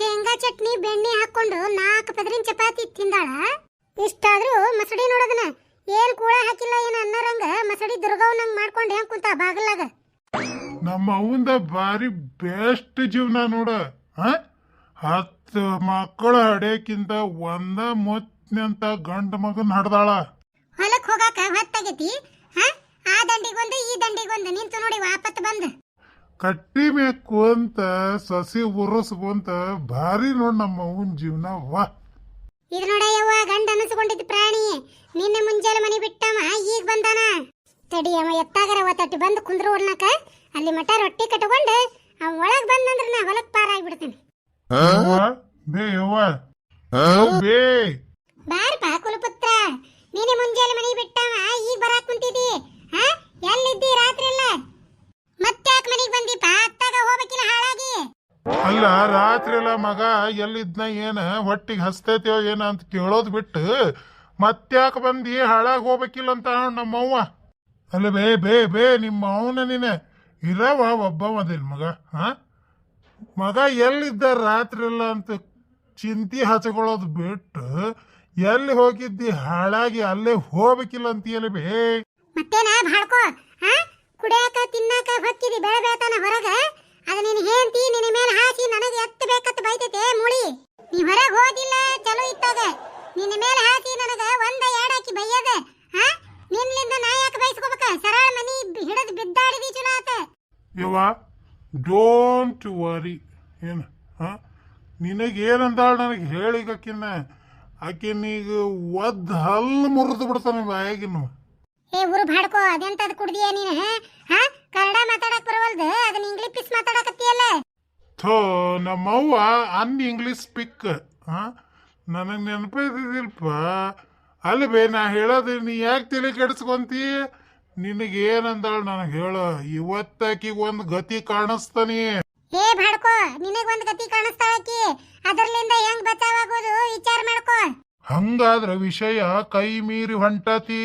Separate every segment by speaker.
Speaker 1: ಶೇಂಗಾ ಚಟ್ನಿ ಬೆಣ್ಣೆ ಹಾಕೊಂಡು ನಾಲ್ಕು ಪದರಿನ ಚಪಾತಿ ತಿಂದಾಳ. ಇಷ್ಟಾದ್ರೂ ಮಸಡಿ ನೋಡೋದನ ಏನ್ ಕೂಡ ಹಾಕಿಲ್ಲ ಏನ ಅನ್ನರಂಗ ಮಸಡಿ ದುರ್ಗವ್ನಂಗ್ ಮಾಡ್ಕೊಂಡು ಹೆಂಗ್ ಕುಂತ ಬಾಗಲಾಗ
Speaker 2: ನಮ್ಮ ಅವಂದ ಬಾರಿ ಬೆಸ್ಟ್ ಜೀವನ ನೋಡ? ಹತ್ತು ಮಕ್ಕಳ ಹಡೆಕಿಂತ ಒಂದ ಮೊತ್ತಿನಂತ ಗಂಡ ಮಗನ್ ಹಡ್ದಾಳ.
Speaker 1: ಹೊಲಕ್ ಹೋಗಾಕ ಹೊತ್ತಾಗೈತಿ. ಹಾ? ಆ ದಂಡಿಗೊಂದು ಈ ದಂಡಿಗೊಂದು ನಿಂತು ನೋಡಿ ವಾಪತ್ ಬಂದ್.
Speaker 2: ಕಟ್ಟಿ ಬೇಕು ಅಂತ ಸಸಿ ಉರ್ರಸ್ಕೊಂತ ಭಾರಿ ನೋಡ್ ನಮ್ಮ ಅವನ್ ಜೀವನ ವಾ
Speaker 1: ಇದು ನೋಡಯ್ಯವ್ವ ಯವ್ವ ಗಂಡ ಅನಿಸ್ಕೊಂಡಿದ್ ಪ್ರಾಣಿ. ನಿನ್ನೆ ಮುಂಜಾನೆ ಮನೆ ಬಿಟ್ಟವ ಈಗ ಬಂದಾನ. ತಡಿ ಅವ ಎತ್ತಾಗರವ ತಟ್ಟಿ ಬಂದು ಕುಂದ್ರು ಉರ್ನಕ ಅಲ್ಲಿ ಮಠ ರೊಟ್ಟಿ ಕಟ್ಕೊಂಡು ಅವ ಒಳಗ್ ಬಂದಂದ್ರ ನಾ ಹೊಲಕ್ ಪಾರ ಆಗ್ಬಿಡ್ತೇನೆ
Speaker 2: ಬೇ ಯವ್ವ ಬೇ.
Speaker 1: ಬಾರಪ್ಪ ಕುಲಪುತ್ರ. ನೀನೆ ಮುಂಜಾನೆ ಮನೆ ಬಿಟ್ಟವ ಈಗ ಬರಾಕ್ ಕುಂತಿದಿ. ಹಾ? ಎಲ್ಲಿದ್ದಿ ರಾತ್ರಿ ಎಲ್ಲ ಮತ್ತ್ಯಾಕ್ ಮನೆಗ್ ಬಂದಿಪ್ಪ ಅತ್ತಾಗ ಹೋಗ್ಬೇಕಿಲ್ಲ ಹಾಳಾಗಿ.
Speaker 2: ಅಲ್ಲ ರಾತ್ರಿ ಎಲ್ಲ ಮಗ ಎಲ್ಲಿದ್ನ ಏನ ಹೊಟ್ಟಿಗೆ ಹಸ್ತೈತಿಯೋ ಏನ ಅಂತ ಕೇಳೋದ್ ಬಿಟ್ಟು ಮತ್ತ್ಯಾಕ ಬಂದಿ? ಹಾಳಾಗ್ ಹೋಗ್ಬೇಕಿಲ್ಲ ಅಂತ ನಮ್ಮವ್ವ. ಅಲ್ಲ ಬೇ ಬೇ ಬೇ ನಿಮ್ಮ ಅವನ ನೀನೆ. ಇರವ ಒಬ್ಬ ಅದೇನ್ ಮಗ ಹಾ ಮಗ ಎಲ್ಲಿದ್ದ ರಾತ್ರಿ ಎಲ್ಲ ಅಂತ ಚಿಂತಿ ಹಚ್ಕೊಳ್ಳೋದು ಬಿಟ್ಟು ಎಲ್ಲಿ ಹೋಗಿದ್ದಿ? ಹಾಳಾಗಿ ಅಲ್ಲೇ ಹೋಗ್ಬೇಕಿಲ್ಲ ಅಂತೀಯಲ್ಲ ಬೇ.
Speaker 1: ಮತ್ತೇನ? ಭಾಡ್ಕೋ ಹಾ ಕುಡಿಯಾಕ, ತಿನ್ನಾಕ ಹೊಕ್ಕಿದಿ ಬೆಳೆ ಬೆಳತಾನ ಹೊರಗ, ಅದ ನಿನ್ ಹೇಂತಿ ನಿನ್ನ ಮೇಲೆ ಹಾಸಿ ನನಗೆ ಎತ್ತ ಬೇಕತ್ತ ಬೈತೈತೆ, ಮುಳಿ. ನೀ ಹೊರಗೆ ಹೋದಿಲ್ಲ, ಚಲೋ ಇತ್ತಾಗ. ನಿನ್ನ ಮೇಲೆ ಹಾಸಿ ನನಗ ಒಂದ ಎರಡ್ ಹಾಕಿ ಬೈಯದ ಹಾ ನಿನ್ನಿಂದ ನಾ ಯಾಕೆ ಬೈಸ್ಕೋಬೇಕ? ಸರಳ ಮನಿ ಹಿಡದ್ ಬಿದ್ದಾಡಿದಿ ಚಲೋ ಆತ.
Speaker 2: ಯವ್ವ ಡೋಂಟ್ ವರಿ ಏನು ಹಾಂ ನಿನಗೇನಂದಾಳ ನನಗೆ ಹೇಳಿಗಕ್ಕಿನ್ನ ಆಕಿನೀಗ ಒದ್ದು ಹಲ್ಲು ಮುರಿದು ಬಿಡ್ತಾನೆ ಬಾಯಾಗಿನ್ನು.
Speaker 1: ಏ ಊರು ಭಾಡ್ಕೋ ಅದೆಂತದ್ ಕುಡ್ದಿಯ ನೀನು ಹಾ? ಕನ್ನಡ ಮಾತಾಡಕ್ ಬರವಲ್ದು ಅದನ್ನ ಇಂಗ್ಲಿಷ್ ಪಿಸ್ ಮಾತಾಡಕತ್ತೀಯಲ್ಲ?
Speaker 2: ಥೋ ನಮ್ಮವ್ವ ಅನ್ ಇಂಗ್ಲಿಷ್ ಪಿಕ್ ಹಾಂ? ನನಗೆ ನೆನಪಿದ್ದಿಲ್ಪ ಅಲ್ಲಿ ಬೇ ನಾ ಹೇಳೋದು ನೀ ಯಾಕೆ ತಲೆ ಕೆಡಿಸ್ಕೊಂತಿ? ನಿನಗೇನಂದಾಳ ನನಗೆ ಹೇಳು ಇವತ್ತಾಕಿಗೆ ಒಂದು ಗತಿ ಕಾಣಿಸ್ತಾನೆ
Speaker 1: ಏ ಬಾಡ್ಕೋ ನಿನಗ್ ಒಂದ್ ಗತಿ ಕಾಣಿಸ್ತಾಳಕಿ ಅದರ್ಲಿಂದ ಹೆಂಗ್ ಬಚಾವಾಗೋದು ವಿಚಾರ ಮಾಡ್ಕೋ.
Speaker 2: ಹಂಗಾದ್ರ ವಿಷಯ ಕೈ ಮೀರಿ ಹೊಂಟತಿ.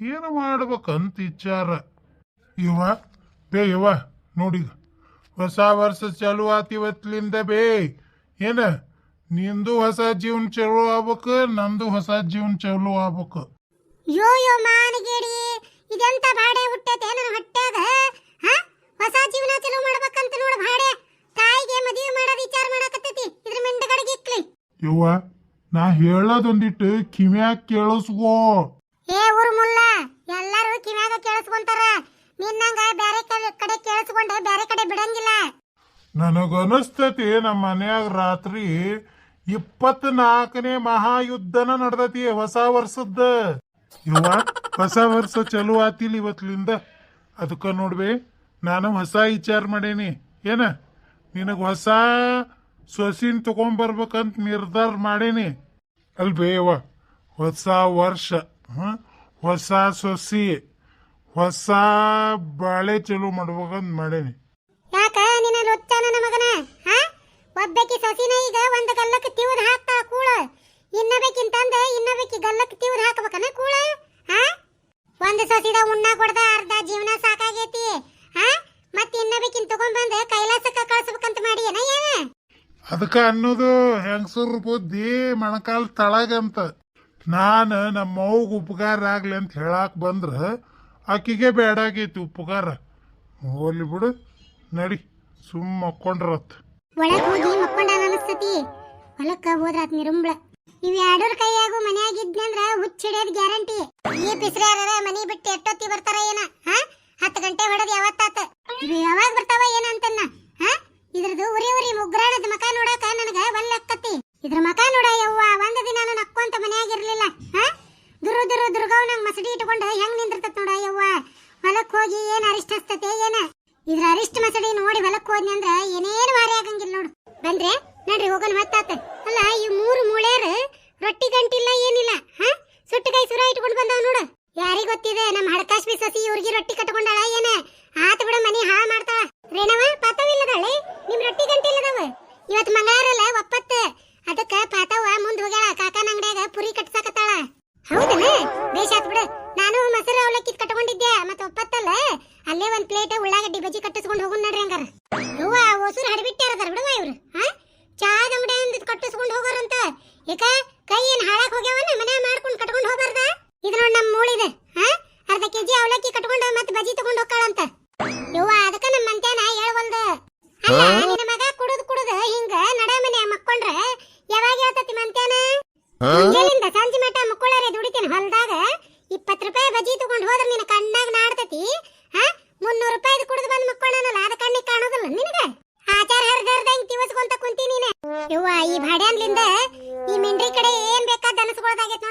Speaker 2: ಏನು ಮಾಡ್ಬೇಕಂತ ವಿಚಾರ ಇವ ಬೇ ಇವ ನೋಡಿ ಹೊಸ ವರ್ಷ ಚಾಲು ಆತಿವತ್ಲಿಂದ ಬೇ. ಏನ ನಿಂದು ಹೊಸ ಜೀವನ ಚಲು ಆಗ್ಬೇಕು ನಂದು ಹೊಸ ಜೀವನ ಚಲು ಆಗ್ಬೇಕು.
Speaker 1: ಯೋ ಯೋ ಮಾನಗೇಡಿ ಇದೆಂತ ಬಾಡೆ ಹುಟ್ಟೈತೆ ನನ್ನ ಹೊಟ್ಯಾಗ ಹಾ? ಹೊಸ ಜೀವನ ಚಲೋ ಮಾಡ್ಬೇಕಂತ ನೋಡ ಬಾಡೆ. ತಾಯಿಗೆ ಮದುವೆ ಮಾಡೋ ವಿಚಾರ ಮಾಡಕತ್ತತಿ. ಇದ್ರ ಮಿಂಡಗಡಿಗೆ ಇಕ್ಲಿ
Speaker 2: ಯವ್ವ ನಾ ಹೇಳೋದೊಂದಿಟ್ಟು ಕಿವ್ಯಾಗ ಕೇಳಿಸ್ಕೋ.
Speaker 1: ಏ, ಊರು ಮುಲ್ಲ ಎಲ್ಲರೂ ಕಿವ್ಯಾಗ ಕೇಳಿಸ್ಕೊಂತಾರ? ನಿನ್ನಂಗ ಬ್ಯಾರೆ ಕಡೆ ಕಡೆ ಕೇಳಿಸ್ಕೊಂಡ, ಬ್ಯಾರೆ ಕಡೆ ಬಿಡಂಗಿಲ್ಲ.
Speaker 2: ನನಗನಿಸ್ತತಿ ನಮ್ಮ ಮನ್ಯಾಗ ರಾತ್ರಿ ಇಪ್ಪತ್ನಾಲ್ಕನೇ ಮಹಾಯುದ್ಧನ ನಡ್ದತಿ ಹೊಸ ವರ್ಷದ ಇವ ಹೊಸ ವರ್ಷ ಚಲೋ ಆತಿಲ್ ಇವತ್ಲಿಂದ. ಅದಕ್ಕ ನೋಡ್ಬೆ, ನಾನು ಹೊಸ ವಿಚಾರ ಮಾಡೇನಿ. ಏನ? ನಿನಗ ಹೊಸ ಸೊಸಿನ್ ತಗೊಂಬರ್ಬೇಕಂತ ನಿರ್ಧಾರ ಮಾಡೇನಿ. ಅಲ್ಬೇವ ಹೊಸ ವರ್ಷ. ಹೊಸ ಸೊಸಿ ಹೊಸ ಬಾಳೆ ಚಲೋ ಮಾಡ್ಬೇಕಂತ ಮಾಡೇನಿ.
Speaker 1: ಯಾಕ? ನಿನ್ನ ಲೊಚ್ಚ ನನ್ನ ಮಗನ? ಹಾ? ಒಬ್ಬಾಕಿ ಸಸಿನ ಈಗ ಒಂದು ಗಲ್ಲಕ್ಕೆ ತಿವ್ದು ಹಾಕ್ತಾ ಕೂಳ. ಇನ್ನಬೇಕಿಂತಂದ ಇನ್ನಬೇಕಿ ಗಲ್ಲಕ್ಕೆ ತಿವ್ರ ಹಾಕಬೇಕನ ಕೂಳ. ಹಾ? ಒಂದು ಸಸಿದ ಉಣ್ಣ ಕೊಡ್ದ ಅರ್ಧ ಜೀವನ ಸಾಕಾಗೈತಿ. ಹಾ? ಮತ್ ಇನ್ನಬೇಕಿನ್ ತಗೊಂಡ್ಬಂದ ಕೈಲಾಸಕ್ಕ ಕಳ್ಸ್ಬೇಕಂತ ಮಾಡಿ ಏನ? ಅದಕ್ಕೆ
Speaker 2: ಅದಕ್ಕ ಅನ್ನೋದು ಹೆಂಗಸರು ಬುದ್ಧಿ ಮೊಣಕಾಲ್ ತಳಗಂತ ನಾನು ನಮ್ಮ ಉಪಕಾರ ಆಗ್ಲಿ ಅಂತ ಹೇಳಕ್ಕೆ ಬಂದ್ರ ಆಕಿಗೆ ಬೇಡಾಗೈತಿ ಉಪಕಾರ. ಹೋಲಿ ಬಿಡು, ನಡಿ ಸುಮ್ಮ ಮಕ್ಕೊಂಡ್ರತ್.
Speaker 1: ಒಳಗ್ ಹೋಗಿ ಮಕ್ಕೊಂಡ ಅನಸ್ತತಿ. ಹೊಲಕ್ಕ ಹೋದ್ರಾತ್ ನಿರುಂಬ್ಳ. ಇವ್ ಎರಡೂರ್ ಕೈಯಾಗು ಮನ್ಯಾಗಿದ್ನಂದ್ರ ಹುಚ್ಚಿಡಿಯೋದ್ ಗ್ಯಾರಂಟಿ. ಈ ಪಿಸ್ರ್ಯಾರ ಮನಿ ಬಿಟ್ಟು ಎಷ್ಟೊತ್ತಿ ಬರ್ತಾರ ಏನ? ಹತ್ತು ಗಂಟೆ ಹೊಡೆದ್ ಯಾವತ್ತಾತ? ಇವ್ ಯಾವಾಗ ಬರ್ತಾವ ಏನ ಅಂತನ್ನ ಹಾ ಇದ್ರದ್ದು ಉರಿ ಉರಿ ಮುಗ್ರಾಣದ ಮಕ ನೋಡಾಕ ನನಗ ಒಲ್ಲಕ್ಕತಿ ಇದ್ರ ಮಕ ನೋಡ ಯವ್ವ ಒಂದ್ ದಿನ ನಾನು ನಕ್ಕೊಂತ ಮನ್ಯಾಗಿರ್ಲಿಲ್ಲ ಹಾ ದುರು ದುರು ದುರ್ಗವ್ನಂಗ್ ಮಸಡಿ ಇಟ್ಕೊಂಡ ಹೆಂಗ್ ನಿಂದಿರ್ತತ್ ನೋಡ ಯವ್ವ ಹೊಲಕ್ ಹೋಗಿ ಏನ್ ಅರಿಷ್ಟ ಹಸ್ತತೆ ಏನ ಇದ್ರ ಅರಿಷ್ಟ ಮಸಡಿ ನೋಡಿ ಹೊಲಕ್ ಹೋದ್ನಿ ಅಂದ್ರ ಏನೇನು ಭಾರಿ ಆಗಂಗಿಲ್ಲ ನೋಡು ಬಂದ್ರೆ ನಡ್ರಿ ಹೋಗೋಣ ಹೊತ್ತಾತ ಅಲ್ಲ ಈ ಮೂರು ಮೂಳ್ಯಾರ ರೊಟ್ಟಿ ಗಂಟಿಲ್ಲ ಏನಿಲ್ಲ, ಹಾ? ಕೈ ಸುರ ಇಟ್ಕೊಂಡು ಬಂದವ ನೋಡು. ಯಾರಿಗ್ ಗೊತ್ತಿದೆ ನಮ್ಮ ಹಡಕಾಶ್ಮಿ ಸಸಿ ಇವ್ರಿಗೆ ರೊಟ್ಟಿ ಕಟ್ಕೊಂಡಾಳ ಏನ? ಆತ ಬಿಡ, ಮನಿ ಹಾಳ ಮಾಡ್ತಾಳ. ರೇಣವ ಪಾತವಿಲ್ಲದಾಳೆ ನಿಮ್ ರೊಟ್ಟಿ ಗಂಟಿಲ್ಲದವ ಇವತ್ ಮಂಗಳಾರಲ್ಲ, ಒಪ್ಪತ್ತ. ಅದಕ್ಕ ಪಾತವ ಮುಂದ್ ಹೋಗ್ಯಾಳ ಕಾಕನ ಅಂಗಡ್ಯಾಗ ಪುರಿ ಕಟ್ಸಾಕತ್ತಾಳ. ಹೌದನ ಬೇಷ್ ಆತ್ ಬಿಡು. ನಾನು ಮೊಸರು ಅವಲಕ್ಕಿ ಕಟ್ಕೊಂಡಿದ್ದೆ ಮತ್ತ ಒಪ್ಪತ್ತಲ್ಲ? ಅಲ್ಲೇ ಒಂದ್ ಪ್ಲೇಟ್ ಉಳ್ಳಾಗಡ್ಡಿ ಬಜ್ಜಿ ಕಟ್ಟಿಸ್ಕೊಂಡು ಹೋಗುನ್ ನಡ್ರಿ ಹಂಗಾರ. ಹೊಸೂರು ಹಡಬಿಟ್ಟಾರದಾರ ಬಿಡುವ ಇವ್ರು ಹಾ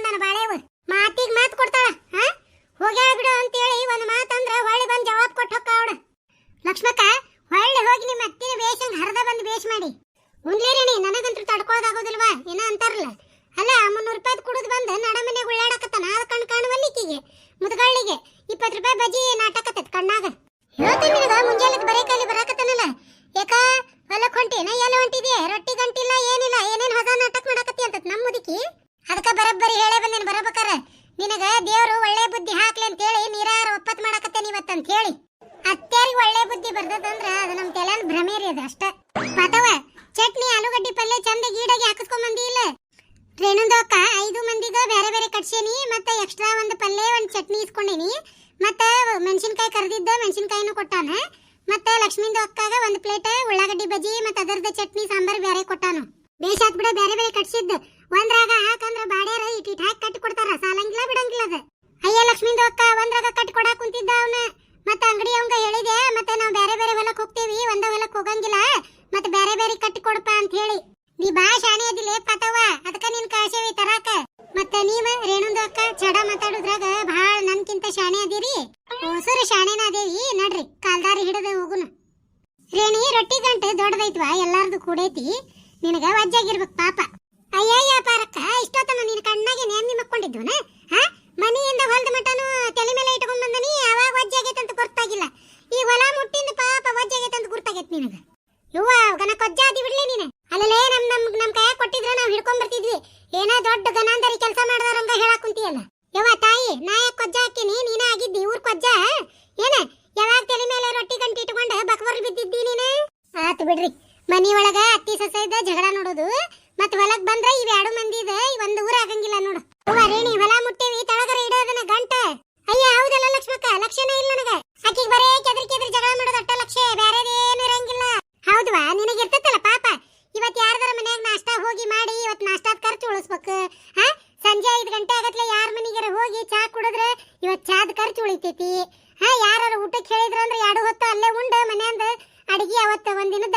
Speaker 1: ನನ್ನ ಬಾಳೆವ ಮಾತಿಗೆ ಮಾತು ಕೊಡ್ತಾಳ ಹಾ ಹೋಗ್ಯಾಳ ಬಿಡು ಅಂತೇಳಿ ಒಂದು ಮಾತಂದ್ರ ಹೊಳ್ಳಿ ಬಂದು ಜವಾಬ್ ಕೊಟ್ಟು ಹೊಕ್ಕಾವಳ ಲಕ್ಷ್ಮಕ್ಕ ಹೊಳ್ಳಿ ಹೋಗಿ ನಿಮ್ಮ ಅತ್ತಿನ ಬೇಷಂಗ್ ಹರದ ಬಂದು ಬೇಷ್ ಮಾಡಿ ಉಣ್ಲೇರೇನಿ ನನಗಂತೂ ತಡ್ಕೊಳ್ಳೋದಾಗೋದಿಲ್ವಾ ಏನ ಅಂತಾರಲ್ಲ ಅಲ್ಲ ಮುನ್ನೂರು ರೂಪಾಯಿ ಕುಡಿದು ಬಂದು ನಡ ಮನೆಗೆ ಉಳ್ಳಾಡಕತ್ತಾನ ಅದ ಕಣ್ ಕಾಣುವಲ್ಲಿಕ್ಕಿಗೆ ಮುದ್ಗಳ್ಳಿಗೆ ರೂಪಾಯಿ ಬಜ್ಜಿ ನಾಟಕತ್ತೈತ್ ಕಣ್ಣಾಗ. ಹೇಳ್ತೀನಿ ನಿನಗ ಮುಂಜಾನೆ ಬರೇ ಕಾಲಿ ಬರಾಕತ್ತಾನಲ್ಲ. ಯಾಕ ಹೊಲಕ್ ಹೊಂಟಿನ ಎಲ್ಲ ಹೊಂಟಿದೆ ರೊಟ್ಟಿ ಗಂಟಿಲ್ಲ ಏನಿಲ್ಲ, ಏನೇನ್ ಹೊಸ ನಾಟಕ ಮಾಡಕತ್ತಿ ಅಂತ ನಮ್ಮ ಮುದುಕಿ. ಅದಕ್ಕೆ ಬರಬ್ಬರಿ ಹೇಳೇ ಬಂದೇನಿ ಬರಬೇಕಾರ. ನಿನಗ ದೇವರು ಒಳ್ಳೆ ಬುದ್ಧಿ ಹಾಕ್ಲಿ ಅಂತ ಹೇಳಿ ನೀರಾರ ಒಪ್ಪತ್ ಮಾಡಕತ್ತೇನಿ ಇವತ್ತಂತ ಹೇಳಿ. ಅತ್ಯಾರಿಗೆ ಒಳ್ಳೆ ಬುದ್ಧಿ ಬರ್ತದಂದ್ರ ಅದು ನಮ್ಮ ತೆಲನ್ ಭ್ರಮೆ ರೀ ಅದು ಅಷ್ಟ. ಪಾತವ, ಚಟ್ನಿ, ಆಲೂಗಡ್ಡಿ ಪಲ್ಯ ಚಂದ ಗೀಡಾಗಿ ಹಾಕಿಸ್ಕೊಂಡ್ ಬಂದಿ ಇಲ್ಲ? ರೇಣುದಕ್ಕ ಐದು ಮಂದಿಗ ಬೇರೆ ಬೇರೆ ಕಟ್ಸೇನಿ, ಮತ್ತೆ ಎಕ್ಸ್ಟ್ರಾ ಒಂದು ಪಲ್ಯ ಒಂದು ಚಟ್ನಿ ಇಸ್ಕೊಂಡೇನಿ. ಮತ್ತೆ ಮೆಣಸಿನಕಾಯಿ ಕರೆದಿದ್ದ ಮೆಣಸಿನಕಾಯಿನೂ ಕೊಟ್ಟಾನ. ಮತ್ತೆ ಲಕ್ಷ್ಮಿಂದು ಅಕ್ಕಾಗ ಒಂದು ಪ್ಲೇಟ್ ಉಳ್ಳಾಗಡ್ಡಿ ಬಜ್ಜಿ ಮತ್ತೆ ಅದರದ ಚಟ್ನಿ ಸಾಂಬಾರ್ ಬೇರೆ ಕೊಟ್ಟಾನು. ಬೇಷ್ ಆತ್ ಬಿಡ ಬೇರೆ ಬೇರೆ ಕಟ್ಸಿದ್ದು. ಒಂದ್ರಾಗ ಹಾಕಂದ್ರ ಬಾಡ್ಯಾರ ಇಟ್ ಇಟ್ ಹಾಕಿ ಕಟ್ಟಿ ಕೊಡ್ತಾರ. ಸಾಲಂಗಿಲ್ಲ ಬಿಡಂಗಿಲ್ಲ ಅದ. ಅಯ್ಯ ಲಕ್ಷ್ಮಿಂದು ಅಕ್ಕ ಒಂದ್ರಾಗ ಕಟ್ಟಿ ಕೊಡಾಕ ಕುಂತಿದ್ದ ಅವನ. ಮತ್ತೆ ಅಂಗಡಿ ಅವಂಗ ಹೇಳಿದೆ, ಮತ್ತೆ ನಾವು ಬೇರೆ ಬೇರೆ ಹೊಲಕ್ ಹೋಗ್ತೀವಿ, ಒಂದ ಹೊಲಕ್ ಹೋಗಂಗಿಲ್ಲ. ಮತ್ತೆ ಬೇರೆ ಬೇರೆ ಕಟ್ಟಿ ಕೊಡಪ್ಪ ಅಂತ ಹೇಳಿ. ನೀ ಬಾ ಶಾಣೆ ಅದಿಲ್ಲ ಪತವ ಅದಕ್ಕ ನಿನ್ ಕಳ್ಸೇವಿ ತರಾಕ ಮತ್ತೆ ನೀವ ರೇಣುಂದು ಅಕ್ಕ ಚಡ ಮಾತಾಡುದ್ರಾಗ ಬಹಳ ನನ್ಕಿಂತ ಶಾಣೆ ಅದಿರಿ ಹೊಸರು ಶಾಣೆನ ಅದೇವಿ ನಡ್ರಿ ಕಾಲ್ದಾರಿ ಹಿಡದ ಹೋಗುನ ರೇಣಿ ರೊಟ್ಟಿ ಗಂಟೆ ದೊಡ್ಡದೈತ್ವಾ ಎಲ್ಲಾರ್ದು ಕೂಡೈತಿ ನಿನಗ ವಜ್ಜಾಗಿರ್ಬೇಕು ಪಾಪ ಅಯ್ಯಯ್ಯ ಪಾರಕ್ಕ ಇಷ್ಟೊತ್ತನ ನಿನ್ ಕಣ್ಣಾಗೆ ನೇಮಿ ಮಕ್ಕೊಂಡಿದ್ವನ ಹಾ ಮನೆಯಿಂದ ಹೊಲದ ಮಟನು ತಲೆ ಮೇಲೆ ಇಟ್ಕೊಂಡ್ ಬಂದನಿ ಅವಾಗ ವಜ್ಜಾಗೈತೆ ಅಂತ ಗೊತ್ತಾಗಿಲ್ಲ ಈ ಹೊಲ ಮುಟ್ಟಿಂದ ಪಾಪ ವಜ್ಜಾಗೈತೆ ಅಂತ ಗುರ್ತಾಗೈತಿ ನಿನಗ ಯವ್ವ ಗನ ಕೊಜ್ಜಾದಿ ಬಿಡ್ಲಿ ನೀನು ಅಲ್ಲಲೇ ನಮ್ ನಮ್ ನಮ್ ಕೈಯಾಗ ಕೊಟ್ಟಿದ್ರ ನಾವ್ ಹಿಡ್ಕೊಂಡ್ ಬರ್ತಿದ್ವಿ ಏನೋ ದೊಡ್ಡ ಗನಾಂದರಿ ಕೆಲಸ ಮಾಡ್ದಾರಂಗ ಹೇಳಾಕ್ ಕುಂತಿಯಲ್ಲ ಯವ್ವ ತಾಯಿ ನಾ ಯಾಕೆ ಕೊಜ್ಜ ಹಾಕಿನಿ ನೀನ ಆಗಿದ್ದಿ ಊರ್ ಕೊಜ್ಜ ಏನ ಯಾವಾಗ ತಲೆ ಮೇಲೆ ರೊಟ್ಟಿ ಗಂಟಿ ಇಟ್ಕೊಂಡ ಬಕ್ವರ್ಲ್ ಬಿದ್ದಿದ್ದಿ ನೀನು ಆತು ಬಿಡ್ರಿ ಮನಿ ಒಳಗ ಅತ್ತಿ ಸೊಸೆ ಇದ್ದ ಜಗಳ ನೋಡೋದು ಮತ್ ಹೊಲಕ್ ಬಂದ್ರ ಇವ್ ಎರಡು ಮಂದಿ ಇದೆ ಈ ಒಂದ್ ಊರ ಆಗಂಗಿಲ್ಲ ನೋಡು ಅವ್ವ ರೇಣಿ ಹೊಲ ಮುಟ್ಟೇವಿ ತಳಗರ ಇಡೋದನ್ನ ಗಂಟ ಅಯ್ಯ ಹೌದಲ್ಲ ಲಕ್ಷ್ಮಕ್ಕ ಲಕ್ಷಣ ಇಲ್ಲ ನನಗ ಆಕಿಗ್ ಬರೇ ಕೆದ್ರಿ ಕೆದ್ರಿ ಜಗಳ ಮಾಡೋದು ಅಟ್ಟ ಲಕ್ಷ ಬೇರೆದೇನು ಇರಂಗಿಲ್ಲ ಹೌದ್ವಾ ನಿನಗೆ ಇರ್ತೈತಲ್ಲ ಪಾಪ ಇವತ್ ಯಾರ್ದಾರ ಮನ್ಯಾಗ ನಾಷ್ಟಾ ಹೋಗಿ ಮಾಡಿ ಇವತ್ ನಾಷ್ಟಾದ ಖರ್ಚು ಉಳಿಸ್ಬೇಕು ಹಾ ಸಂಜೆ ಐದು ಗಂಟೆ ಆಗತ್ಲೆ ಯಾರ ಮನಿಗಾರ ಹೋಗಿ ಚಾ ಕುಡಿದ್ರೆ ಇವತ್ ಚಾದ ಖರ್ಚು ಉಳಿತೈತಿ ಹಾ ಯಾರು ಊಟಕ್ಕೆ ಹೇಳಿದ್ರ ಅಂದ್ರೆ ಎರಡು ಹೊತ್ತು ಅಲ್ಲೇ ಉಂಡ ಮನ್ಯಾಂದ ಅಡಿಗೆ ಅವತ್ತ ಒಂದಿನದ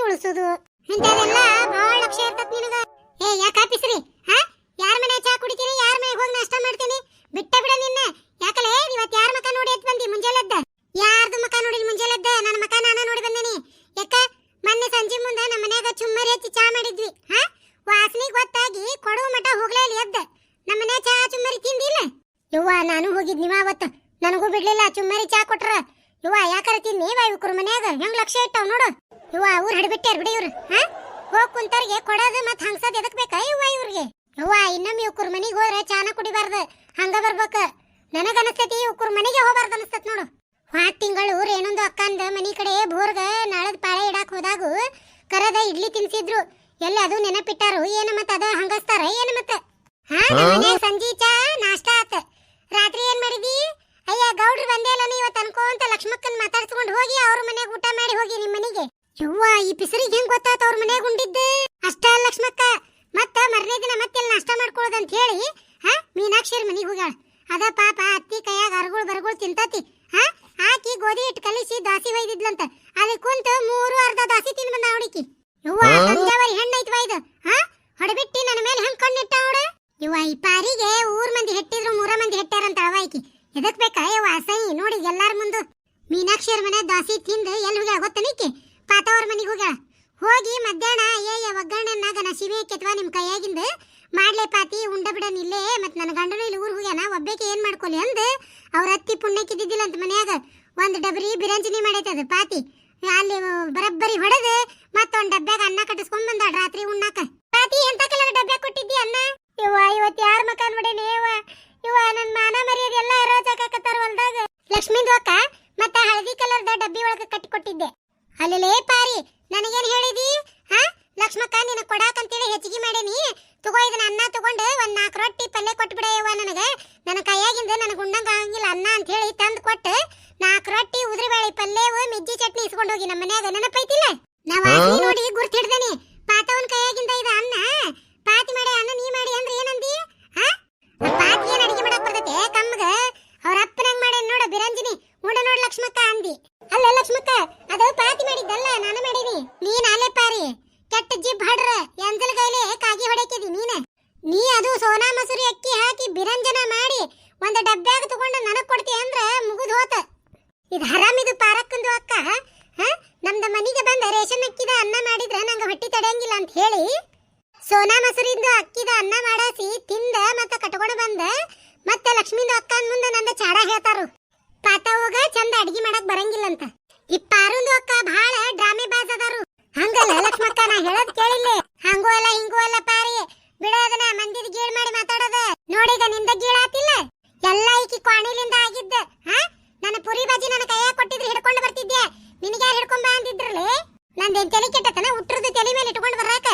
Speaker 1: ಖರ್ಚು ಉಳಿಸೋದು? ಇಂಥದೆಲ್ಲ ಬಹಳ ಲಕ್ಷ ಇರ್ತತ್ ನಿನಗ. ಏ, ಯಾಕ ಆಪಿಸ್ರಿ? ಹಾ? ಯಾರ ಮನೆ ಚಾ ಕುಡಿತೀನಿ, ಯಾರ ಮನೆಗೆ ಹೋಗಿ ನಾಷ್ಟ ಮಾಡ್ತೀನಿ? ಬಿಟ್ಟ ಬಿಡ ನಿನ್ನ. ಯಾಕಲೇ ಇವತ್ತು ಯಾರ ಮಕ ನೋಡಿ ಎತ್ ಬಂದಿ ಮುಂಜಾನೆದ್ದ? ಯಾರ್ದು ಮಕ ನೋಡಿ ಮುಂಜಾನೆದ್ದ? ನನ್ನ ಮಕ ನಾನ ನೋಡಿ ಬಂದೇನಿ. ಯಾಕ? ಮೊನ್ನೆ ಸಂಜೆ ಮುಂದೆ ನಮ್ಮ ಮನ್ಯಾಗ ಚುಮ್ಮರಿ ಹಚ್ಚಿ ಚಾ ಮಾಡಿದ್ವಿ. ಹಾ? ವಾಸನೆ ಗೊತ್ತಾಗಿ ಕೊಡುವ ಮಠ ಹೋಗ್ಲೇ ಇಲ್ಲ ಎದ್ದ. ನಮ್ಮ ಮನೆ ಚಾ ಚುಮ್ಮರಿ ತಿಂದಿಲ್ಲ. ಯವ್ವ, ನಾನು ಹೋಗಿದ್ ನೀವ ಅವತ್ತ. ನನಗೂ ಬಿಡ್ಲಿಲ್ಲ, ಚುಮ್ಮರಿ ಚಾ ಕೊಟ್ರ. ಯವ್ವ, ಯಾಕಾರ ತಿನ್ನಿ? ಇವ್ರ ಮನ್ಯಾಗ ಹೆಂಗ್ ಲಕ್ಷ ಇಟ್ಟಾವ್ ನೋಡು. ಯವ್ವ ಊರ್ ಹಿಡ್ಬಿಟ್ಟಾರ ಬಿಡಿ ಇವ್ರು. ಹಾ? ಹೋಗ್ ಕುಂತವ್ರಿಗೆ ಕೊಡೋದು ಮತ್ ಹಂಗ್ಸದ್ ಎದಕ್ ಬೇಕಾ? ಯವ್ವ ಇವ್ರಿಗೆ. ಯವ್ವ, ಇನ್ನೊಮ್ಮೆ ಇವ್ರ ಮನೆಗೆ ಹೋದ್ರೆ ಚಾನ ಕುಡಿಬಾರ್ದು. ಹಂಗ ಬರ್ಬೇಕ. ನನಗ ಅನಸ್ತೈತಿ ಇವ್ರ ಮನೆಗೆ ಹೋಗ್ಬಾರ್ದು ಅನಸ್ತತ್ ನೋಡು. ಹಾ ತಿಂಗಳು ಏನೊಂದು ಅಕ್ಕಂದ ಮನಿ ಕಡೆ ಬೋರ್ಗ ನಾಳದ ಪಾಳೆ ಇಡಾಕ್ ಹೋದಾಗು ಕರದ ಇಡ್ಲಿ ತಿನ್ಸಿದ್ರು. ಎಲ್ಲ ಅದು ನೆನಪಿಟ್ಟಾರು. ಏನ ಮತ್ತ ಅದ ಹಂಗಸ್ತಾರ? ಏನ ಮತ್ತ? ಹಾ ನಮ್ ಮನ್ಯಾಗ ಸಂಜಿ ಚಾ ನಾಷ್ಟಾ ಆತ ರಾತ್ರಿ ಏನ್ ಮಾಡಿದಿ ಅಯ್ಯ ಗೌಡ್ರು ಬಂದೇ ಇಲ್ಲ ನೀವು ತನ್ಕೋಂತ ಲಕ್ಷ್ಮಕ್ಕನ್ ಮಾತಾಡ್ಸ್ಕೊಂಡ್ ಹೋಗಿ ಅವ್ರ ಮನ್ಯಾಗ ಊಟ ಮಾಡಿ ಹೋಗಿ ನಿಮ್ ಮನೆಗೆ ಯವ್ವ ಈ ಪಿಸರಿಗೆ ಹೆಂಗ್ ಗೊತ್ತಾತ ಅವ್ರ ಮನ್ಯಾಗ ಉಂಡಿದ್ದು ಅಷ್ಟ ಅಲ್ಲ ಲಕ್ಷ್ಮಕ್ಕ ಮತ್ತ ಮರನೇ ದಿನ ಮತ್ತೆ ನಾಷ್ಟ ಮಾಡ್ಕೊಳ್ಳೋದು ಅಂತ ಹೇಳಿ ಹಾ ಮೀನಾಕ್ಷಿಯರ್ ಮನಿಗೆ ಹೋಗ್ಯಾಳ ಅದ ಪಾಪ ಅತ್ತಿ ಕೈಯಾಗ ಅರ್ಗುಳ್ ಬರ್ಗುಳ್ ತಿಂತತಿ ಹಾ ಹಾಕಿ ಗೋಧಿ ಹಿಟ್ಟು ಕಲಿಸಿ ದಾಸಿ ಒಯ್ದಿದ್ಲಂತ ಅಲ್ಲಿ ಕುಂತು ಮೂರು ಅರ್ಧ ದಾಸಿ ತಿಂದ್ ಬಂದ ಅವಳಿಕಿ ಯವ್ವ ತಂಜಾವರಿ ಹೆಣ್ಣೈತ್ವ ಇದು ಹಾ ಹೊಡಬಿಟ್ಟಿ ನನ್ನ ಮೇಲೆ ಹೆಂಗ್ ಕಣ್ಣಿಟ್ಟ ಅವಳು ಯವ್ವ ಈ ಪಾರಿಗೆ ಊರ್ ಮಂದಿ ಹೆಟ್ಟಿದ್ರು ಮೂರ ಮಂದಿ ಹೆಟ್ಟಾರಂತ ಅವಾಯ್ಕಿ ಎದಕ್ ಬೇಕಾ ಯವ್ವ ಅಸಹ್ಯ ನೋಡಿ ಎಲ್ಲಾರ ಮುಂದು ಮೀನಾಕ್ಷಿಯರ್ ಮನೆ ದಾಸಿ ತಿಂದು ಎಲ್ಲಿ ಹೋಗ್ಯಾಳ ಗೊತ್ತನಿಕ್ಕಿ ಪಾತವ್ರ ಮನೆಗೆ ಹೋಗ್ಯಾಳ ಹೋಗಿ ಮಧ್ಯಾಹ್ನ ಅಯ್ಯಯ್ಯ ಒಗ್ಗರಣೆನಾಗ ನಾ ಶಿವೆ ಕೆತ್ವಾ ನಿಮ್ ಕೈಯಾಗಿಂದ ಮಾಡ್ಲೆ ಪಾತಿ ಉಂಡ ಬಿಡನ್ ಇಲ್ಲೇ ಮತ್ ನನ್ನ ಗಂಡನು ಇಲ್ಲಿ ಊರ್ ಹೋಗ್ಯಾನ ಒಬ್ಬೇಕೆ ಏನ್ ಮಾಡ್ಕೊಲಿ ಅಂದ್ ಅವ್ರ ಅತ್ತಿ ಪುಣ್ಯಕ್ಕಿದ್ದಿದ್ದಿಲ್ಲ ಅಂತ ಮನ್ಯಾಗ ಒಂದ್ ಡಬರಿ ಬಿರಂಜನಿ ಮಾಡೈತದ ಪಾತಿ ಅಲ್ಲಿ ಬರಬ್ಬರಿ ಹೊಡೆದು ಮತ್ತೊಂದ್ ಡಬ್ಬ್ಯಾಗ ಅನ್ನ ಕಟ್ಟಿಸ್ಕೊಂಡ್ ಬಂದಾಳ ರಾತ್ರಿ ಉಣ್ಣಾಕ. ಪಾತಿ, ಎಂತ ಕಲರ್ ಡಬ್ಬೆ ಕೊಟ್ಟಿದ್ದಿ ಅನ್ನ? ಇವ ಇವತ್ ಯಾರ ಮಕ ನೋಡೇನಿ ಇವ ಇವ ನನ್ ಮಾನ ಮರ್ಯಾದೆ ಎಲ್ಲ ಎರಾಜಾಕತ್ತಾರ ಹೊಲ್ದಾಗ. ಲಕ್ಷ್ಮೀ ಅಕ್ಕ ಮತ್ತ ಹಳದಿ ಕಲರ್ದ ಡಬ್ಬಿ ಒಳಗ ಕಟ್ಟಿ ಕೊಟ್ಟಿದ್ದೆ. ಅಲ್ಲಲೇ ಪಾರಿ, ನನಗೇನ್ ಹೇಳಿದಿ? ಹಾ? ಲಕ್ಷ್ಮಕ್ಕ, ನಿನಗೆ ಕೊಡಾಕ ಅಂತೇಳಿ ಹೆಚ್ಚಿಗೆ ಮಾಡೇನಿ. ತಗೋ, ಇದನ್ನ ಅನ್ನ ತಗೊಂಡು ಒಂದ್ ನಾಲ್ಕು ರೊಟ್ಟಿ ಪಲ್ಯ ಕೊಟ್ಬಿಡ ಯವ್ವ ನನಗ. ನನ್ನ ಕೈಯಾಗಿಂದ ನನಗೆ ಉಣ್ಣಂಗ ಆಗಂಗಿಲ್ಲ, ಅನ್ನ ಅಂತ ಹೇಳಿ ತಂದು ಕೊಟ್ಟು ನಾಲ್ಕು ರೊಟ್ಟಿ ಉದ್ರಿ ಬೇಳೆ ಪಲ್ಯವು ಮಿಜ್ಜಿ ಚಟ್ನಿ ಇಸ್ಕೊಂಡು ಹೋಗಿ ನಮ್ಮ ಮನ್ಯಾಗ. ನೆನಪೈತಿಲ್ಲ? ನಾವ್ ನೋಡಿ ಗುರ್ತ ಹಿಡ್ದೇನಿ ಪಾತವನ್ ಕೈಯಾಗಿಂದ ಇದ ಅನ್ನ. ಪಾತಿ ಮಾಡಿ ಅನ್ನ ನೀ ಮಾಡಿ ಅಂದ್ರೆ ಏನಂದಿ? ಪಾತಿ ಏನ್ ಅಡಿಗೆ ಮಾಡಕ್ ಬರ್ತೈತೆ? ಕಮ್ಮಗ. ಅವ್ರ ಅಪ್ಪನಂಗ್ ಮಾಡಿ ನೋಡು ಬಿರಂಜಿನಿ. ಉಂಡ ನೋಡ್ ಲಕ್ಷ್ಮಕ್ಕ ಅಂದಿ. ಅಲ್ಲ ಲಕ್ಷ್ಮಕ್ಕ ಅದು ಪಾತಿ ಮಾಡಿದ್ದಲ್ಲ ನಾನು ಮಾಡೀನಿ. ನೀನ್ ಅಲೆ ಪಾರಿ. ಕೆಟ್ಟ ಜಿಬ್ ಹಡ್ರ. ಎಂಜಲ್ ಕೈಲೇ ಕಾಗಿ ಹೊಡಕಿದಿ ನೀನ. ನೀ ಅದು ಸೋನಾ ಮಸೂರಿ ಅಕ್ಕಿ ಹಾಕಿ ಬಿರಂಜನ ಮಾಡಿ ಒಂದು ಡಬ್ಬ್ಯಾಗ ತಗೊಂಡು ನನಗ್ ಕೊಡ್ತಿ ಅಂದ್ರ ಮುಗಿದು ಹೋತ ಇದು ಹರಾಮಿದು ಪಾರಕ್ಕಂದು ಅಕ್ಕ ಹ ನಮ್ದ ಮನಿಗೆ ಬಂದ ರೇಷನ್ ಅಕ್ಕಿದ ಅನ್ನ ಮಾಡಿದ್ರ ನಂಗೆ ಹೊಟ್ಟಿ ತಡೆಯಂಗಿಲ್ಲ ಅಂತ ಹೇಳಿ ಸೋನಾ ಮಸೂರಿಂದ ಅಕ್ಕಿದ ಅನ್ನ ಮಾಡಾಸಿ ತಿಂದ ಮತ್ತ ಕಟ್ಕೊಂಡು ಬಂದ ಮತ್ತ ಲಕ್ಷ್ಮಿಂದು ಅಕ್ಕನ ಮುಂದೆ ನಂದ ಚಾಡ ಹೇಳ್ತಾರು ಪಾತವ್ಗ ಚಂದ ಅಡ್ಗಿ ಮಾಡಕ್ ಬರಂಗಿಲ್ಲ ಅಂತ ಈ ಪಾರುಂದು ಅಕ್ಕ ಬಹಳ ಡ್ರಾಮೆ ಬಾಜ್ ಅದಾರು ಹಂಗಲ್ಲ ಲಕ್ಷ್ಮಕ್ಕ ನಾ ಹೇಳೋದ್ ಕೇಳಿಲ್ಲ. ಹಂಗೂ ಅಲ್ಲ, ಹಿಂಗೂ ಅಲ್ಲ ಪಾರಿ. ಬಿಡೋದನ್ನ ಮಂದಿದ ಗೀಳ್ ಮಾಡಿ ಮಾತಾಡೋದ. ನೋಡಿದ ನಿಂದ ಗೀಳಾತಿಲ್ಲ. ಎಲ್ಲ ಈಕಿ ಕ್ವಾಣಿಲಿಂದ ಆಗಿದ್ದ, ಹಾ? ನನ್ನ ಪುರಿ ಬಾಜಿ ನನ್ನ ಕೈಯಾಗ ಕೊಟ್ಟಿದ್ರೆ, ಹಿಡ್ಕೊಂಡು ಬರ್ತಿದ್ದೆ ನಿನಗೆ ಯಾರು ಹಿಡ್ಕೊಂಡ್ ಬಾ ಅಂದಿದ್ರಲ್ಲಿ? ನಂದೇನ್ ತಲೆ ಕೆಟ್ಟತನ? ಹುಟ್ಟರದ ತಲೆ ಮೇಲೆ ಇಟ್ಕೊಂಡು ಬರಾಕ?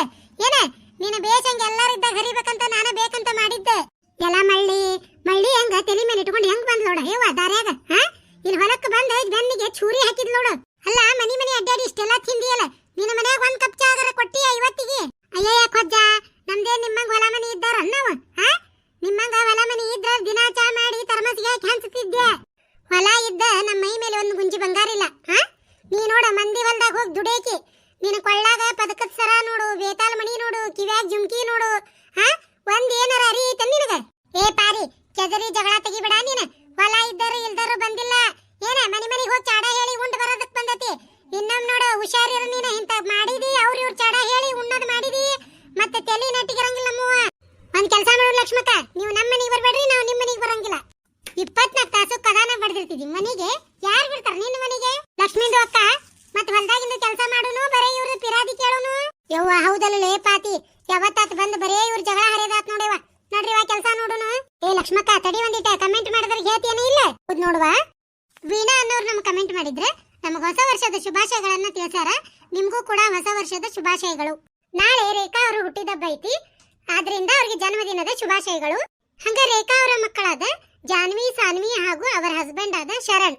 Speaker 1: ಏನ? ನಿನ್ನ ಬೇಸಂಗ ಎಲ್ಲಾರಿದ್ದಾಗ ಹರಿಬೇಕಂತ ನಾನ ಬೇಕಂತ ಮಾಡಿದ್ದೆ. ಎಲ್ಲ ಮಳ್ಳಿ ಮಳ್ಳಿ ಹೆಂಗ? ತಲೆ ಮೇಲೆ ಇಟ್ಕೊಂಡು ಹೆಂಗ್ ಬಂದ್ ನೋಡ? ಹೇವ ದಾರ್ಯಾಗ, ಹಾ? ಇಲ್ಲಿ ಹೊಲಕ್ಕೆ ಬಂದ ಬೆನ್ನಿಗೆ ಚೂರಿ ಹಾಕಿದ್ ನೋಡು. ಅಲ್ಲ, ಮನಿ ಮನಿ ಅಡ್ಡಾಡಿ ಇಷ್ಟೆಲ್ಲ ತಿಂದಿಯಲ್ಲ ನಿನ್ನ ಮನ್ಯಾಗ ಒಂದ್ ಕಪ್ ಚಾಗರ ಕೊಟ್ಟಿ ಇವತ್ತಿಗೆ ಅಯ್ಯಯ್ಯ ಕೊಜ್ಜ ನಮ್ದೇ ನಿಮ್ಮಂಗ ಹೊಲ ಮನಿ ಇದ್ದಾರ ಅನ್ನವ ಹಾ ನಿಮ್ಮಂಗ ಹೊಲ ಮನಿ ಇದ್ರ ದಿನಾ ಚಾ ಮಾಡಿ ತರ್ಮಸ್ಗೆ ಹಾಕಿ ಹಂಚ್ತಿದ್ದೆ ಹೊಲ ಇದ್ದ ನಮ್ಮ ಮೈ ಮೇಲೆ ಒಂದು ಗುಂಜಿ ಬಂಗಾರ ಇಲ್ಲ ಹಾ ನೀ ನೋಡ ಮಂದಿ ಹೊಲ್ದಾಗ ಹೋಗಿ ದುಡೇಕಿ ನಿನ್ನ ಕೊಳ್ಳಾಗ ಪದಕದ ಸರ ನೋಡು ಬೇತಾಲ್ ಮಣಿ ನೋಡು ಕಿವ್ಯಾಗ ಜುಮ್ಕಿ ನೋಡು ಹಾ ಒಂದ್ ಏನಾರ ಅರಿಯಿತ ನಿನಗ ಏ ಪಾರಿ ಕೆದರಿ ಜಗಳ ತೆಗಿಬೇಡ ನೀನ. ಹೊಲ ಇದ್ದರು ಇಲ್ದರು ಬಂದಿಲ್ಲ. ಏನ, ಮನಿ ಮನಿಗ್ ಹೋಗಿ ಚಾಡ ಹೇಳಿ ಉಂಡ ಬರೋದಕ್ ಬಂದತಿ. ಇನ್ನೊಮ್ ನೋಡು ಹುಷಾರಿರು ನೀನ. ಇಂತ ಮಾಡಿದಿ, ಅವ್ರ ಇವ್ರ ಚಾಡ ಹೇಳಿ ಉಣ್ಣದ ಮಾಡಿದಿ. ಮತ್ತೆ ತಲೆ ನಟ್ಟಿಗಿರಂಗಿಲ್ಲ ನಮ್ಮವ್ವ ಒಂದ್ ಕೆಲಸ ಮಾಡು ಲಕ್ಷ್ಮಕ್ಕ. ನೀವು ನಮ್ಮ ಮನೆಗೆ ಬರಬೇಡಿ ನಾವು ನಿಮ್ಮ ಮನೆಗೆ ಬರಂಗಿಲ್ಲ. ಇಪ್ಪತ್ನಾಲ್ಕು ತಾಸು ಕದಾನ ಬಡ್ದಿರ್ತಿದ್ವಿ ಮನೆಗೆ. ಯಾರು ಬಿಡ್ತಾರ ನಿನ್ನ ಮನೆಗೆ? ಲಕ್ಷ್ಮಿಂದು ಅಕ್ಕ. ಮತ್ತೆ ಹೊಲ್ದಾಗಿಂದ ಕೆಲಸ ಮಾಡುನು, ಬರೇ ಇವ್ರ ಪಿರಾದಿ ಕೇಳೋನು. ಯವ್ವ, ಹೌದಲ್ಲ ಲೇ ಪಾತಿ. ಯಾವತ್ತಾತ್ ಬಂದು ಬರೇ ಇವ್ರ ಜಗಳ ಹರಿದಾತ್ ನೋಡಿವ ನೋಡ್ರಿ ವಾ ಕೆಲಸ ನೋಡೋಣ ಏ ಲಕ್ಷ್ಮಕ್ಕ, ತಡಿ ಒಂದಿಟ ಕಮೆಂಟ್ ಮಾಡಿದ್ರೆ ಹೇಳ್ತೀಯನ ಇಲ್ಲ? ಹೌದ್ ನೋಡುವ. ವೀಣಾ ಅನ್ನೋರು ನಮ್ಗೆ ಕಮೆಂಟ್ ಮಾಡಿದ್ರೆ ನಮಗೆ ಹೊಸ ವರ್ಷದ ಶುಭಾಶಯಗಳನ್ನ ತಿಳಿಸಾರ. ನಿಮಗೂ ಕೂಡ ಹೊಸ ವರ್ಷದ ಶುಭಾಶಯಗಳು. ನಾಳೆ ರೇಖಾ ಅವರು ಹುಟ್ಟಿದ ಐತಿ ಆದ್ರಿಂದ ಅವ್ರಿಗೆ ಜನ್ಮದಿನದ ಶುಭಾಶಯಗಳು. ಹಂಗ ರೇಖಾ ಅವರ ಮಕ್ಕಳಾದ ಜಾನ್ವಿ, ಸಾನ್ವಿ ಹಾಗೂ ಅವರ ಹಸ್ಬೆಂಡ್ ಆದ ಶರಣ್.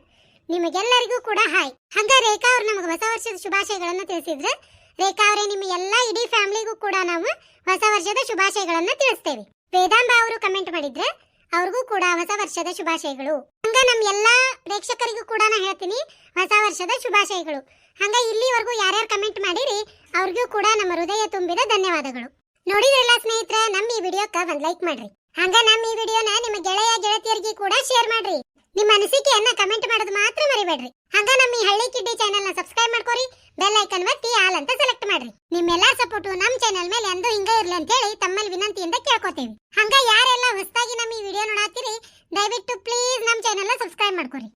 Speaker 1: ನಿಮಗೆಲ್ಲರಿಗೂ ಕೂಡ ಹಾಯ್. ಹಂಗ ರೇಖಾ ಅವರು ನಮಗೆ ಹೊಸ ವರ್ಷದ ಶುಭಾಶಯಗಳನ್ನು ತಿಳಿಸಿದ್ರೆ ರೇಖಾ ಅವರೇ ನಿಮ್ಮ ಎಲ್ಲಾ ಇಡೀ ಫ್ಯಾಮಿಲಿಗೂ ಕೂಡ ನಾವು ಹೊಸ ವರ್ಷದ ಶುಭಾಶಯಗಳನ್ನು ತಿಳಿಸ್ತೇವೆ. ವೇದಾಂಬ ಅವರು ಕಮೆಂಟ್ ಮಾಡಿದ್ರೆ ಅವ್ರಿಗೂ ಕೂಡ ಹೊಸ ವರ್ಷದ ಶುಭಾಶಯಗಳು. ಹಂಗ ನಮ್ ಎಲ್ಲಾ ಪ್ರೇಕ್ಷಕರಿಗೂ ಕೂಡ ನಾ ಹೇಳ್ತೀನಿ ಹೊಸ ವರ್ಷದ ಶುಭಾಶಯಗಳು. ಹಂಗ ಇಲ್ಲಿವರೆಗೂ ಯಾರ್ಯಾರು ಕಮೆಂಟ್ ಮಾಡಿರಿ, ಅವ್ರಿಗೂ ಕೂಡ ನಮ್ಮ ಹೃದಯ ತುಂಬಿದ ಧನ್ಯವಾದಗಳು. ನೋಡಿದ್ರಲ್ಲ ಸ್ನೇಹಿತರೆ ನಮ್ಮ ಈ ವಿಡಿಯೋಕ್ಕ ಒಂದ್ ಲೈಕ್ ಮಾಡ್ರಿ. ಹಂಗ ನಮ್ಮ ಈ ವಿಡಿಯೋನ ನಿಮ್ಮ ಗೆಳೆಯ ಗೆಳತಿಯರಿಗೆ ಕೂಡ ಶೇರ್ ಮಾಡ್ರಿ. ನಿಮ್ಮ ಅನಿಸಿಕೆಯನ್ನ ಕಮೆಂಟ್ ಮಾಡೋದು ಮಾತ್ರ ಮರಿಬೇಡ್ರಿ. ಹಂಗ ನಮ್ಮ ಈ ಹಳ್ಳಿ ಕಿಡ್ಡಿ ಚಾನೆಲ್ ಸಬ್ಸ್ಕ್ರೈಬ್ ಮಾಡ್ಕೊರಿ ಬೆಲ್ ಐಕನ್ ಒತ್ತಿ ಆಲ್ ಅಂತ ಸೆಲೆಕ್ಟ್ ಮಾಡ್ರಿ. ನಿಮ್ಮೆಲ್ಲಾ ಸಪೋರ್ಟ್ ನಮ್ ಚಾನೆಲ್ ಮೇಲೆ ಎಂದು ಹಿಂಗ ಇರ್ಲಿ ಅಂತ ಹೇಳಿ ತಮ್ಮಲ್ಲಿ ವಿನಂತಿಯಿಂದ ಕೇಳ್ಕೊತೀವಿ. ಹಂಗ ಯಾರೆಲ್ಲ ಹೊಸದಾಗಿ ನಮ್ಮ ಈ ವಿಡಿಯೋ ನೋಡಾತಿರಿ ದಯವಿಟ್ಟು ಪ್ಲೀಸ್ ನಮ್ಮ ಚಾನೆಲ್ ಸಬ್ಸ್ಕ್ರೈಬ್ ಮಾಡ್ಕೊರಿ.